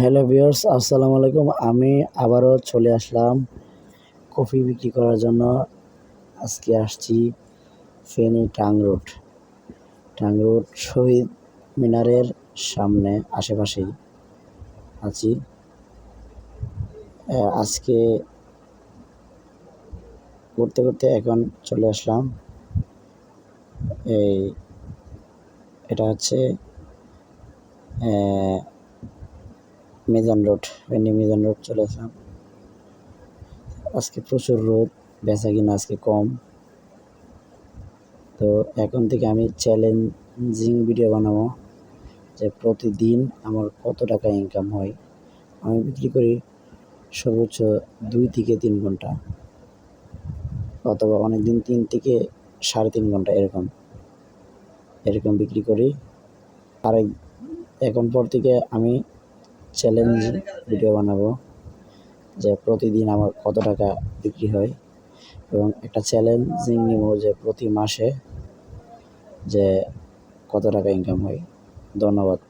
Hello viewers, আসসালামু আলাইকুম। আমি আবারও চলে আসলাম কফি বিক্রি করার জন্য। আজকে আসছি Feni trunk road. Trunk road শহীদ মিনারের সামনে, আশেপাশেই আছি। আজকে করতে করতে এখন চলে আসলাম। এই, এটা হচ্ছে মিজান রোড ফেনী মিজান রোড চলে আসলাম। আজকে প্রচুর রোদ, বেচা কিনা আজকে কম। তো এখন থেকে আমি চ্যালেঞ্জিং ভিডিও বানাবো, যে প্রতিদিন আমার কত টাকা ইনকাম হয়। আমি বিক্রি করি সর্বোচ্চ দুই থেকে তিন ঘণ্টা, অথবা অনেক দিন তিন থেকে সাড়ে তিন ঘণ্টা এরকম এরকম বিক্রি করি। আরেক এখন পর থেকে আমি চ্যালেঞ্জ ভিডিও বানাবো, যে প্রতিদিন আমার কত টাকা বিক্রি হয় এবং একটা চ্যালেঞ্জিং নিব যে প্রতি মাসে যে কত টাকা ইনকাম হয়। ধন্যবাদ।